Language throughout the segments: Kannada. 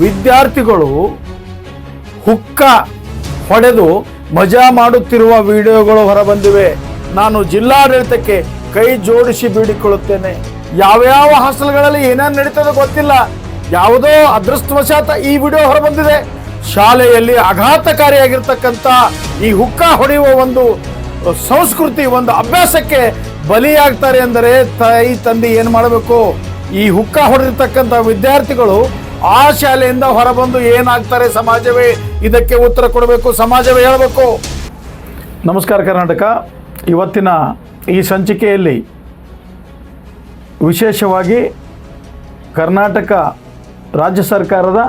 ವಿದ್ಯಾರ್ಥಿಗಳು ಹುಕ್ಕ ಹೊಡೆದು ಮಜಾ ಮಾಡುತ್ತಿರುವ ವಿಡಿಯೋಗಳು ಹೊರಬಂದಿವೆ. ನಾನು ಜಿಲ್ಲಾಡಳಿತಕ್ಕೆ ಕೈ ಜೋಡಿಸಿ ಬೇಡಿಕೊಳ್ಳುತ್ತೇನೆ. ಯಾವ್ಯಾವ ಹಾಸ್ಟೆಲ್ಗಳಲ್ಲಿ ಏನೇನು ನಡೀತದೆ ಗೊತ್ತಿಲ್ಲ. ಯಾವುದೋ ಅದೃಷ್ಟವಶಾತ ಈ ವಿಡಿಯೋ ಹೊರಬಂದಿದೆ. ಶಾಲೆಯಲ್ಲಿ ಆಘಾತಕಾರಿಯಾಗಿರ್ತಕ್ಕಂಥ ಈ ಹುಕ್ಕ ಹೊಡೆಯುವ ಒಂದು ಸಂಸ್ಕೃತಿ, ಒಂದು ಅಭ್ಯಾಸಕ್ಕೆ ಬಲಿಯಾಗ್ತಾರೆ ಅಂದರೆ ತಾಯಿ, ತಂದೆ ಏನು ಮಾಡಬೇಕು? ಈ ಹುಕ್ಕ ಹೊಡೆದಿರ್ತಕ್ಕಂಥ ವಿದ್ಯಾರ್ಥಿಗಳು ಆ ಶಾಲೆಯಿಂದ ಹೊರಬಂದು ಏನಾಗ್ತಾರೆ ಸಮಾಜವೇ? ಇದಕ್ಕೆ ಉತ್ತರ ಕೊಡಬೇಕು, ಸಮಾಜವೇ ಹೇಳಬೇಕು. ನಮಸ್ಕಾರ ಕರ್ನಾಟಕ. ಇವತ್ತಿನ ಈ ಸಂಚಿಕೆಯಲ್ಲಿ ವಿಶೇಷವಾಗಿ ಕರ್ನಾಟಕ ರಾಜ್ಯ ಸರ್ಕಾರದ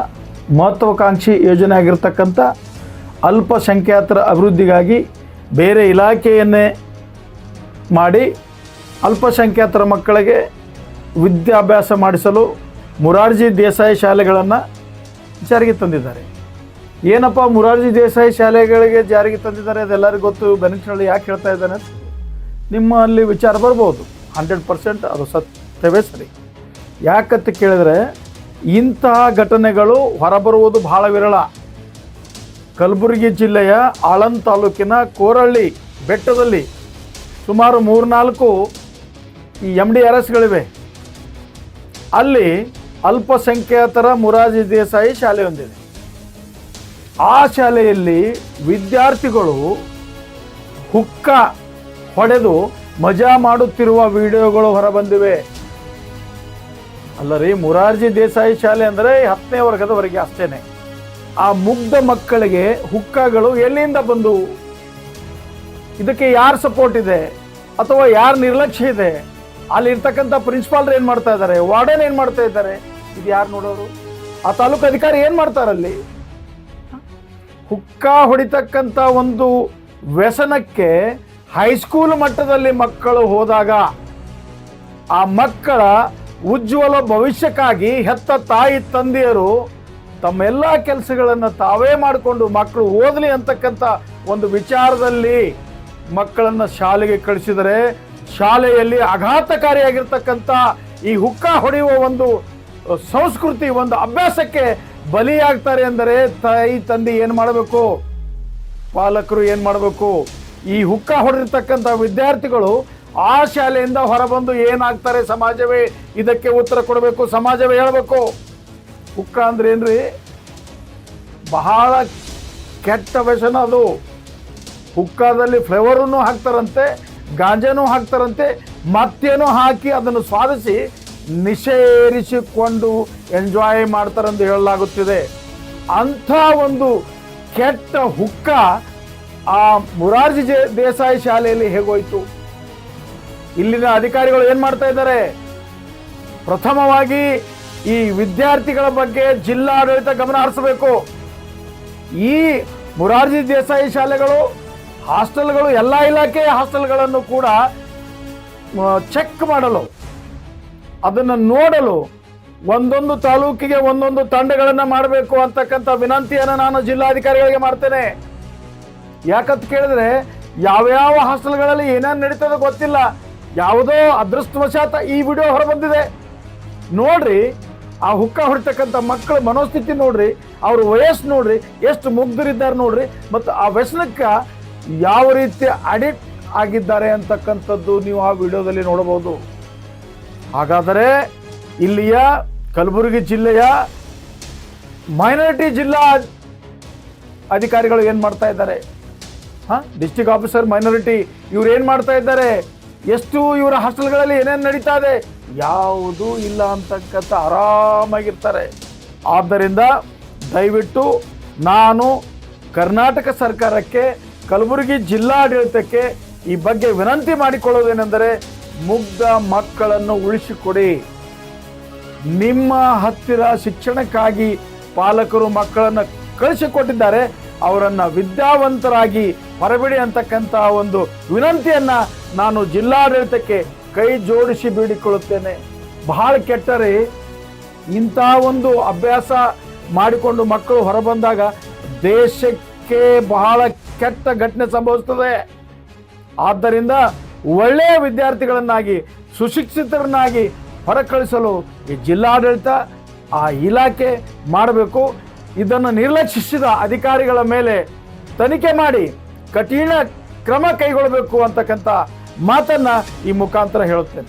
ಮಹತ್ವಾಕಾಂಕ್ಷಿ ಯೋಜನೆ ಆಗಿರತಕ್ಕಂಥ ಅಲ್ಪಸಂಖ್ಯಾತರ ಅಭಿವೃದ್ಧಿಗಾಗಿ ಬೇರೆ ಇಲಾಖೆಯನ್ನೇ ಮಾಡಿ ಅಲ್ಪಸಂಖ್ಯಾತರ ಮಕ್ಕಳಿಗೆ ವಿದ್ಯಾಭ್ಯಾಸ ಮಾಡಿಸಲು ಮುರಾರ್ಜಿ ದೇಸಾಯಿ ಶಾಲೆಗಳನ್ನು ಜಾರಿಗೆ ತಂದಿದ್ದಾರೆ. ಏನಪ್ಪ ಮುರಾರ್ಜಿ ದೇಸಾಯಿ ಶಾಲೆಗಳಿಗೆ ಜಾರಿಗೆ ತಂದಿದ್ದಾರೆ ಅದೆಲ್ಲರಿಗೂ ಗೊತ್ತು ಬೆನಿಟ್ನಲ್ಲಿ ಯಾಕೆ ಹೇಳ್ತಾ ಇದ್ದಾನೆ ನಿಮ್ಮ ನಿಮ್ಮಲ್ಲಿ ವಿಚಾರ ಬರ್ಬೋದು, ಹಂಡ್ರೆಡ್ ಪರ್ಸೆಂಟ್ ಅದು ಸತ್ಯವೇ ಸರಿ. ಯಾಕಂತ ಕೇಳಿದರೆ ಇಂತಹ ಘಟನೆಗಳು ಹೊರಬರುವುದು ಬಹಳ ವಿರಳ. ಕಲಬುರಗಿ ಜಿಲ್ಲೆಯ ಆಳನ್ ತಾಲೂಕಿನ ಕೋರಳ್ಳಿ ಬೆಟ್ಟದಲ್ಲಿ ಸುಮಾರು ಮೂರ್ನಾಲ್ಕು ಈ ಎಂ ಡಿ ಆರ್ ಎಸ್ಗಳಿವೆ ಅಲ್ಲಿ ಅಲ್ಪಸಂಖ್ಯಾತರ ಮುರಾಜಿ ದೇಸಾಯಿ ಶಾಲೆ ಹೊಂದಿದೆ ಆ ಶಾಲೆಯಲ್ಲಿ ವಿದ್ಯಾರ್ಥಿಗಳು ಹುಕ್ಕ ಹೊಡೆದು ಮಜಾ ಮಾಡುತ್ತಿರುವ ವಿಡಿಯೋಗಳು ಹೊರಬಂದಿವೆ. ಅಲ್ಲರಿ, ಮುರಾರ್ಜಿ ದೇಸಾಯಿ ಶಾಲೆ ಅಂದರೆ ಹತ್ತನೇ ವರ್ಗದವರೆಗೆ ಅಷ್ಟೇನೆ. ಆ ಮುಗ್ಧ ಮಕ್ಕಳಿಗೆ ಹುಕ್ಕಗಳು ಎಲ್ಲಿಂದ ಬಂದು? ಇದಕ್ಕೆ ಯಾರು ಸಪೋರ್ಟ್ ಇದೆ? ಅಥವಾ ಯಾರು ನಿರ್ಲಕ್ಷ್ಯ ಇದೆ? ಅಲ್ಲಿ ಇರ್ತಕ್ಕಂಥ ಪ್ರಿನ್ಸಿಪಾಲ್ರು ಏನು ಮಾಡ್ತಾ ಇದ್ದಾರೆ? ವಾರ್ಡನ್ ಏನು ಮಾಡ್ತಾ ಇದ್ದಾರೆ? ಇದು ಯಾರು ನೋಡೋರು? ಆ ತಾಲೂಕು ಅಧಿಕಾರಿ ಏನು ಮಾಡ್ತಾರಲ್ಲಿ ಹುಕ್ಕ ಹೊಡಿತಕ್ಕಂಥ ಒಂದು ವ್ಯಸನಕ್ಕೆ ಹೈಸ್ಕೂಲ್ ಮಟ್ಟದಲ್ಲಿ ಮಕ್ಕಳು ಹೋದಾಗ ಆ ಮಕ್ಕಳ ಉಜ್ವಲ ಭವಿಷ್ಯಕ್ಕಾಗಿ ಹೆತ್ತ ತಾಯಿ ತಂದೆಯರು ತಮ್ಮೆಲ್ಲ ಕೆಲಸಗಳನ್ನು ತಾವೇ ಮಾಡಿಕೊಂಡು ಮಕ್ಕಳು ಓದಲಿ ಅಂತಕ್ಕಂಥ ಒಂದು ವಿಚಾರದಲ್ಲಿ ಮಕ್ಕಳನ್ನು ಶಾಲೆಗೆ ಕಳಿಸಿದರೆ ಶಾಲೆಯಲ್ಲಿ ಆಘಾತಕಾರಿಯಾಗಿರ್ತಕ್ಕಂಥ ಈ ಹುಕ್ಕ ಹೊಡೆಯುವ ಒಂದು ಸಂಸ್ಕೃತಿ, ಒಂದು ಅಭ್ಯಾಸಕ್ಕೆ ಬಲಿಯಾಗ್ತಾರೆ ಅಂದರೆ ತಾಯಿ, ತಂದೆ ಏನು ಮಾಡಬೇಕು? ಪಾಲಕರು ಏನು ಮಾಡಬೇಕು? ಈ ಹುಕ್ಕ ಹೊಡೆದಿರ್ತಕ್ಕಂಥ ವಿದ್ಯಾರ್ಥಿಗಳು ಆ ಶಾಲೆಯಿಂದ ಹೊರಬಂದು ಏನಾಗ್ತಾರೆ ಸಮಾಜವೇ? ಇದಕ್ಕೆ ಉತ್ತರ ಕೊಡಬೇಕು, ಸಮಾಜವೇ ಹೇಳಬೇಕು. ಹುಕ್ಕ ಅಂದ್ರೆ ಏನ್ರಿ? ಬಹಳ ಕೆಟ್ಟ ವ್ಯಸನ ಅದು. ಹುಕ್ಕದಲ್ಲಿ ಫ್ಲೇವರನ್ನು ಹಾಕ್ತಾರಂತೆ. ಗಾಂಜಾನು ಹಾಕ್ತಾರಂತೆ, ಮತ್ತೇನೋ ಹಾಕಿ ಅದನ್ನು ಸ್ವಾದಿಸಿ ನಿಷೇರಿಸಿಕೊಂಡು ಎಂಜಾಯ್ ಮಾಡ್ತಾರೆಂದು ಹೇಳಲಾಗುತ್ತಿದೆ. ಅಂಥ ಒಂದು ಕೆಟ್ಟ ಹುಕ್ಕ ಆ ಮುರಾರ್ಜಿ ದೇಸಾಯಿ ಶಾಲೆಯಲ್ಲಿ ಹೇಗೋಯ್ತು? ಇಲ್ಲಿನ ಅಧಿಕಾರಿಗಳು ಏನು ಮಾಡ್ತಾ ಇದ್ದಾರೆ? ಪ್ರಥಮವಾಗಿ ಈ ವಿದ್ಯಾರ್ಥಿಗಳ ಬಗ್ಗೆ ಜಿಲ್ಲಾಡಳಿತ ಗಮನ ಹರಿಸಬೇಕು. ಈ ಮುರಾರ್ಜಿ ದೇಸಾಯಿ ಶಾಲೆಗಳು ಹಾಸ್ಟೆಲ್ಗಳು ಎಲ್ಲ ಇಲಾಖೆಯ ಹಾಸ್ಟೆಲ್ಗಳನ್ನು ಕೂಡ ಚೆಕ್ ಮಾಡಲು, ಅದನ್ನು ನೋಡಲು, ಒಂದೊಂದು ತಾಲೂಕಿಗೆ ಒಂದೊಂದು ತಂಡಗಳನ್ನು ಮಾಡಬೇಕು ಅಂತಕ್ಕಂಥ ವಿನಂತಿಯನ್ನು ನಾನು ಜಿಲ್ಲಾಧಿಕಾರಿಗಳಿಗೆ ಮಾಡ್ತೇನೆ. ಯಾಕಂತ ಕೇಳಿದ್ರೆ, ಯಾವ್ಯಾವ ಹಾಸ್ಟೆಲ್ಗಳಲ್ಲಿ ಏನೇನು ನಡೀತದೆ ಗೊತ್ತಿಲ್ಲ. ಯಾವುದೋ ಅದೃಷ್ಟವಶಾತ ಈ ವಿಡಿಯೋ ಹೊರಬಂದಿದೆ. ನೋಡ್ರಿ, ಆ ಹುಕ್ಕ ಹೊಡಿತಕ್ಕಂಥ ಮಕ್ಕಳ ಮನೋಸ್ಥಿತಿ ನೋಡ್ರಿ, ಅವ್ರ ವಯಸ್ಸು ನೋಡ್ರಿ, ಎಷ್ಟು ಮುಗ್ಧರಿದ್ದಾರೆ ನೋಡ್ರಿ, ಮತ್ತು ಆ ವ್ಯಸನಕ್ಕೆ ಯಾವ ರೀತಿ ಅಡಿಕ್ಟ್ ಆಗಿದ್ದಾರೆ ಅಂತಕ್ಕಂಥದ್ದು ನೀವು ಆ ವಿಡಿಯೋದಲ್ಲಿ ನೋಡಬಹುದು. ಹಾಗಾದರೆ ಇಲ್ಲಿಯ ಕಲಬುರಗಿ ಜಿಲ್ಲೆಯ ಮೈನಾರಿಟಿ ಜಿಲ್ಲಾ ಅಧಿಕಾರಿಗಳು ಏನು ಮಾಡ್ತಾ ಇದ್ದಾರೆ? ಹಾಂ? ಡಿಸ್ಟಿಕ್ ಆಫೀಸರ್, ಮೈನಾರಿಟಿ ಇವ್ರು ಏನು ಮಾಡ್ತಾ ಇದ್ದಾರೆ? ಎಷ್ಟು ಇವರ ಹಾಸ್ಟೆಲ್ಗಳಲ್ಲಿ ಏನೇನು ನಡೀತಾ ಇದೆ? ಯಾವುದು ಇಲ್ಲ ಅಂತಕ್ಕಂಥ ಆರಾಮಾಗಿರ್ತಾರೆ. ಆದ್ದರಿಂದ ದಯವಿಟ್ಟು ನಾನು ಕರ್ನಾಟಕ ಸರ್ಕಾರಕ್ಕೆ ಕಲಬುರಗಿ ಜಿಲ್ಲಾಡಳಿತಕ್ಕೆ ಈ ಬಗ್ಗೆ ವಿನಂತಿ ಮಾಡಿಕೊಳ್ಳೋದೇನೆಂದರೆ ಮುಗ್ಧ ಮಕ್ಕಳನ್ನು ಉಳಿಸಿಕೊಡಿ. ನಿಮ್ಮ ಹತ್ತಿರ ಶಿಕ್ಷಣಕ್ಕಾಗಿ ಪಾಲಕರು ಮಕ್ಕಳನ್ನು ಕಳಿಸಿಕೊಟ್ಟಿದ್ದಾರೆ. ಅವರನ್ನು ವಿದ್ಯಾವಂತರಾಗಿ ಹೊರಬಿಡಿ ಅಂತಕ್ಕಂಥ ಒಂದು ವಿನಂತಿಯನ್ನು ನಾನು ಜಿಲ್ಲಾಡಳಿತಕ್ಕೆ ಕೈ ಜೋಡಿಸಿ ಬೀಡಿಕೊಳ್ಳುತ್ತೇನೆ. ಬಹಳ ಕೆಟ್ಟರೆ ಇಂಥ ಒಂದು ಅಭ್ಯಾಸ ಮಾಡಿಕೊಂಡು ಮಕ್ಕಳು ಹೊರಬಂದಾಗ ದೇಶಕ್ಕೆ ಬಹಳ ಕೆಟ್ಟ ಘಟನೆ ಸಂಭವಿಸ್ತದೆ ಆದ್ದರಿಂದ ಒಳ್ಳೆಯ ವಿದ್ಯಾರ್ಥಿಗಳನ್ನಾಗಿ, ಸುಶಿಕ್ಷಿತರನ್ನಾಗಿ ಹೊರಕಳಿಸಲು ಈ ಜಿಲ್ಲಾಡಳಿತ, ಆ ಇಲಾಖೆ ಮಾಡಬೇಕು. ಇದನ್ನು ನಿರ್ಲಕ್ಷಿಸಿದ ಅಧಿಕಾರಿಗಳ ಮೇಲೆ ತನಿಖೆ ಮಾಡಿ ಕಠಿಣ ಕ್ರಮ ಕೈಗೊಳ್ಳಬೇಕು ಅಂತಕ್ಕಂಥ ಮಾತನ್ನ ಈ ಮುಖಾಂತರ ಹೇಳುತ್ತೇನೆ.